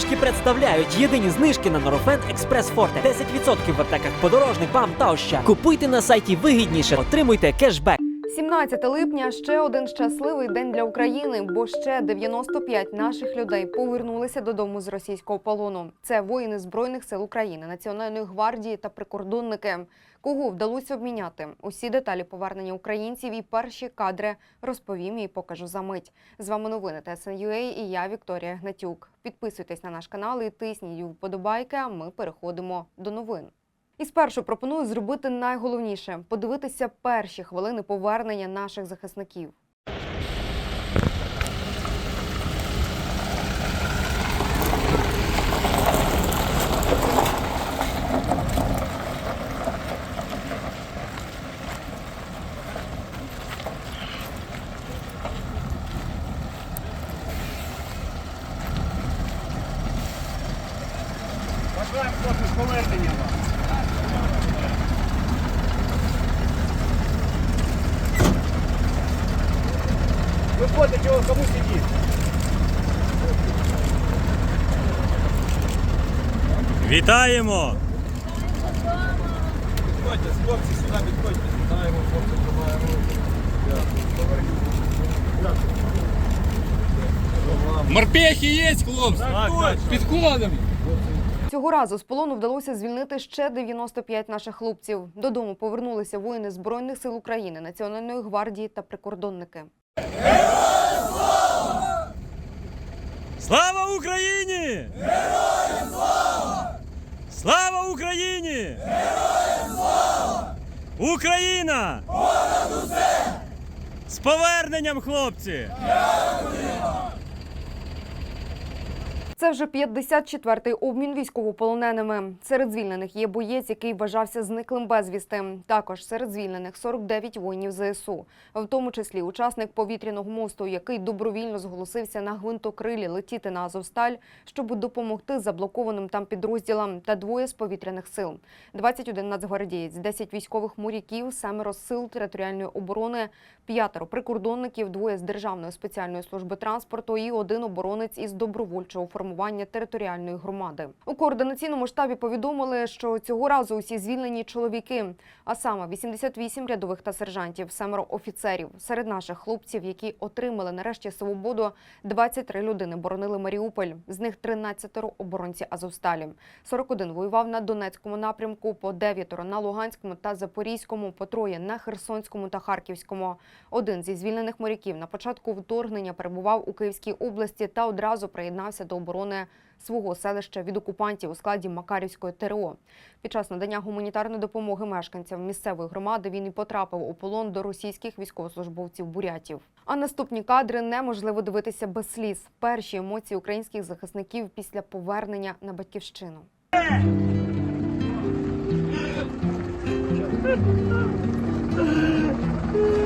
знижки представляють єдині знижки на Норофен Експрес Форте. 10% в аптеках подорожник, вам та ще Купуйте на сайті вигідніше, отримуйте кешбек. 17 липня ще один щасливий день для України, бо ще 95 наших людей повернулися додому з російського полону. Це воїни збройних сил України, Національної гвардії та прикордонники. Кого вдалося обміняти? Усі деталі повернення українців і перші кадри розповім і покажу за мить. З вами новини ТСНЮА і я Вікторія Гнатюк. Підписуйтесь на наш канал і тисніть вподобайки. А ми переходимо до новин. І спершу пропоную зробити найголовніше подивитися перші хвилини повернення наших захисників. Бажаємо повернення вам. Кому сидіть. Вітаємо! Підходьте, хлопці сюди підходьте. Вітаємо, хлопці, тримаємо. Морпехи є, хлопці? Підходимо. Цього разу з полону вдалося звільнити ще 95 наших хлопців. Додому повернулися воїни збройних сил України, Національної гвардії та прикордонники. Слава Україні! Героям слава! Слава Україні! Героям слава! Україна! Понад усе! З поверненням, хлопці! Це вже 54-й обмін військовополоненими. Серед звільнених є боєць, який вважався зниклим безвісти. Також серед звільнених 49 воїнів ЗСУ, в тому числі учасник повітряного мосту, який добровільно зголосився на гвинтокрилі летіти на Азовсталь, щоб допомогти заблокованим там підрозділам, та двоє з повітряних сил. 21 нацгвардієць, 10 військових моряків, семеро сил територіальної оборони, п'ятеро прикордонників, двоє з Державної спеціальної служби транспорту і один оборонець із добровольчого формування територіальної громади. У координаційному штабі повідомили, що цього разу усі звільнені чоловіки, а саме 88 рядових та сержантів, семеро офіцерів. Серед наших хлопців, які отримали нарешті свободу, 23 людини боронили Маріуполь. З них 13 оборонці Азовсталі. 41 воював на Донецькому напрямку, по 9 на Луганському та Запорізькому, по троє на Херсонському та Харківському. Один зі звільнених моряків на початку вторгнення перебував у Київській області та одразу приєднався до оборони свого селища від окупантів у складі Макарівської ТРО. Під час надання гуманітарної допомоги мешканцям місцевої громади він і потрапив у полон до російських військовослужбовців бурятів. А наступні кадри неможливо дивитися без сліз. Перші емоції українських захисників після повернення на батьківщину. І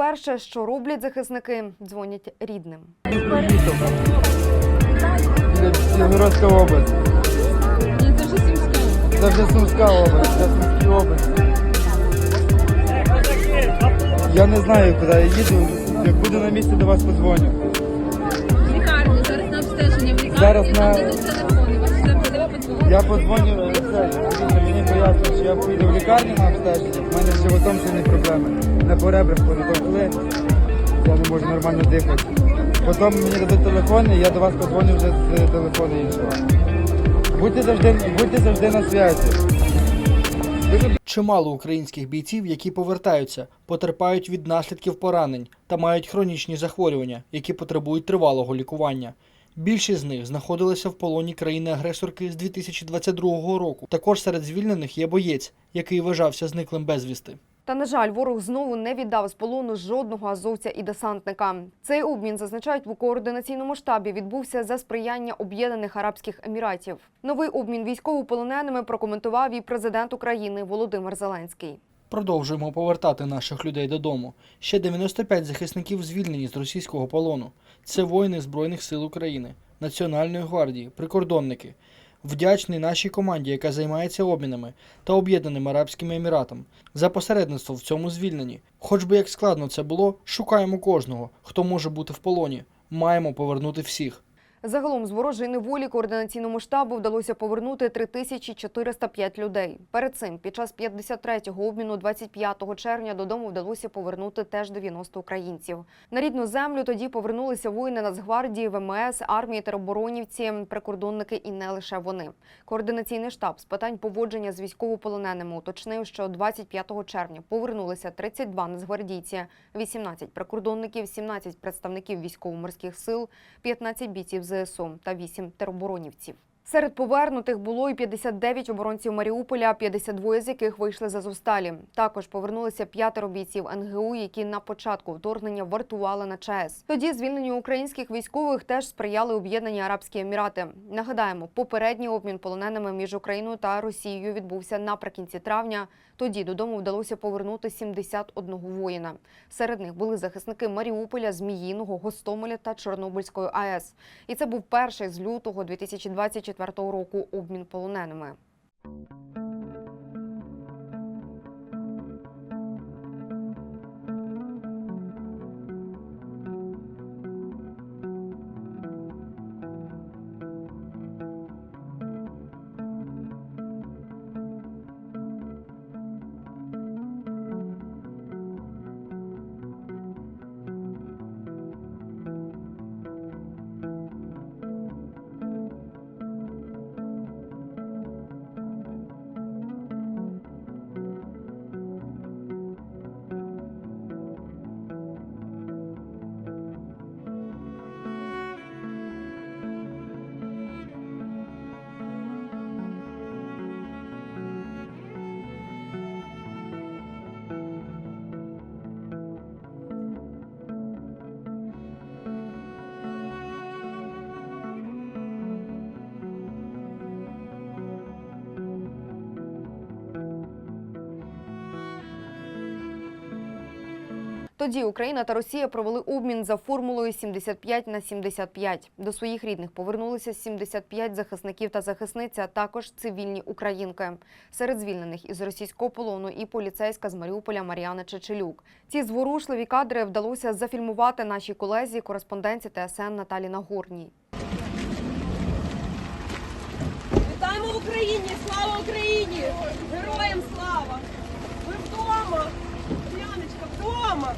найперше, що роблять захисники, дзвонять рідним. Європейська область. Це вже Сумська. Область, це Сумська область. Я не знаю, куди я їду. Як буду на місці, до вас подзвоню. В лікарні, зараз на обстеження в лікарні, Зараз там на- дадуть телефони, вас все буде подзвонити. Я подзвоню, е, це, мені пояснюють, що я поїду в лікарню на обстеження. У мене з животом сильні проблеми. Не по ребрах коли я не можу нормально дихати. Потім мені дадуть телефон, і я до вас подзвоню вже з телефону іншого. Будьте завжди, будьте завжди на зв'язі. Чимало українських бійців, які повертаються, потерпають від наслідків поранень та мають хронічні захворювання, які потребують тривалого лікування. Більшість з них знаходилися в полоні країни-агресорки з 2022 року. Також серед звільнених є боєць, який вважався зниклим безвісти. Та на жаль, ворог знову не віддав з полону жодного азовця і десантника. Цей обмін зазначають в координаційному штабі. Відбувся за сприяння Об'єднаних Арабських Еміратів. Новий обмін військовополоненими прокоментував і президент України Володимир Зеленський. Продовжуємо повертати наших людей додому. Ще 95 захисників звільнені з російського полону. Це воїни Збройних сил України, Національної гвардії, прикордонники. Вдячний нашій команді, яка займається обмінами та Об'єднаним Арабським Еміратом, за посередництво в цьому звільненні. Хоч би як складно це було, шукаємо кожного, хто може бути в полоні. Маємо повернути всіх. Загалом з ворожої неволі координаційному штабу вдалося повернути 3405 людей. Перед цим, під час 53-го обміну 25 червня додому вдалося повернути теж 90 українців. На рідну землю тоді повернулися воїни Нацгвардії, ВМС, армії тероборонівці, прикордонники і не лише вони. Координаційний штаб з питань поводження з військовополоненими уточнив, що 25 червня повернулися 32 нацгвардійці, 18 прикордонників, 17 представників військово-морських сил, 15 бійців ЗСУ та 8 тероборонівців. Серед повернутих було і 59 оборонців Маріуполя, 52 з яких вийшли з Азовсталі. Також повернулися п'ятеро бійців НГУ, які на початку вторгнення вартували на ЧАЕС. Тоді звільненню українських військових теж сприяли Об'єднані Арабські Емірати. Нагадаємо, попередній обмін полоненими між Україною та Росією відбувся наприкінці травня. Тоді додому вдалося повернути 71 воїна. Серед них були захисники Маріуполя, Зміїного, Гостомеля та Чорнобильської АЕС. І це був перший з лютого 2024 року обмін полоненими. Тоді Україна та Росія провели обмін за формулою 75 на 75. До своїх рідних повернулися 75 захисників та захисниць, а також цивільні українки. Серед звільнених із російського полону і поліцейська з Маріуполя Мар'яна Чечелюк. Ці зворушливі кадри вдалося зафільмувати нашій колезі, кореспонденці ТСН Наталі Нагорній. Вітаємо в Україні! Слава Україні! Героям слава! Ви вдома! Вдома!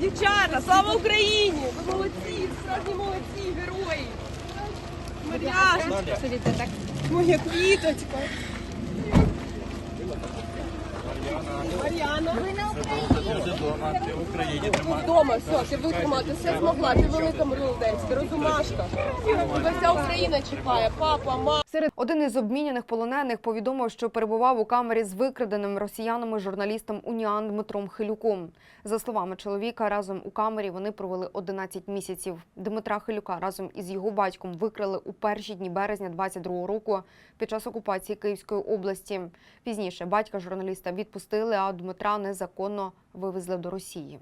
Дівчата, слава Україні! Ви молодці, справжні молодці, герої! Мар'яна, моя квіточка! Мар'яна, ви на Україні! Ти вдома, все, ти витримати, все змогла, ти велика молодець, ти розумашка. Тебе вся Україна чекає, папа, мама. Серед один із обміняних полонених повідомив, що перебував у камері з викраденим росіянами журналістом Уніан Дмитром Хилюком. За словами чоловіка, разом у камері вони провели 11 місяців. Дмитра Хилюка разом із його батьком викрали у перші дні березня 22 року під час окупації Київської області. Пізніше батька журналіста відпустили, а Дмитра незаконно вивезли до Росії.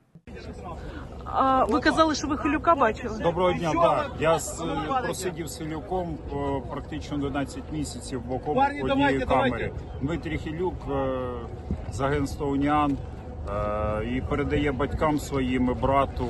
А ви казали, що ви Хилюка бачили? Доброго дня, так. Я з, е, просидів з Ілюком е, практично 11 місяців в окопі Парні, в одній давайте, давайте. Дмитрій Хілюк е, з агентства Уніан і передає батькам своїм і брату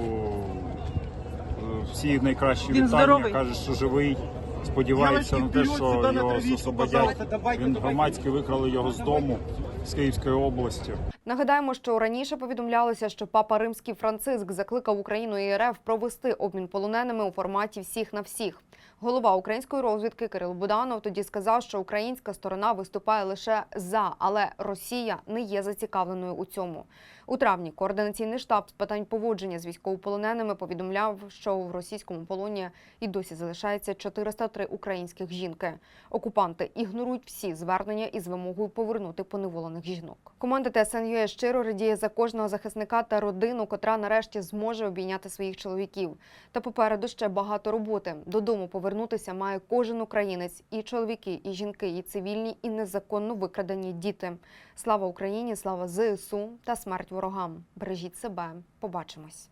всі найкращі Він вітання. здоровий? Каже, що живий. Сподівається на те, що його освободять. Він давайте. громадськи викрали його з дому з Київської області. Нагадаємо, що раніше повідомлялося, що папа Римський Франциск закликав Україну і РФ провести обмін полоненими у форматі всіх на всіх. Голова української розвідки Кирил Буданов тоді сказав, що українська сторона виступає лише за, але Росія не є зацікавленою у цьому. У травні координаційний штаб з питань поводження з військовополоненими повідомляв, що в російському полоні і досі залишається 403 українських жінки. Окупанти ігнорують всі звернення із вимогою повернути поневолених жінок. Команда ТСН щиро радіє за кожного захисника та родину, котра нарешті зможе обійняти своїх чоловіків. Та попереду ще багато роботи. Додому повернутися має кожен українець, і чоловіки, і жінки, і цивільні, і незаконно викрадені діти. Слава Україні, слава ЗСУ та смерть ворогам. Бережіть себе. Побачимось.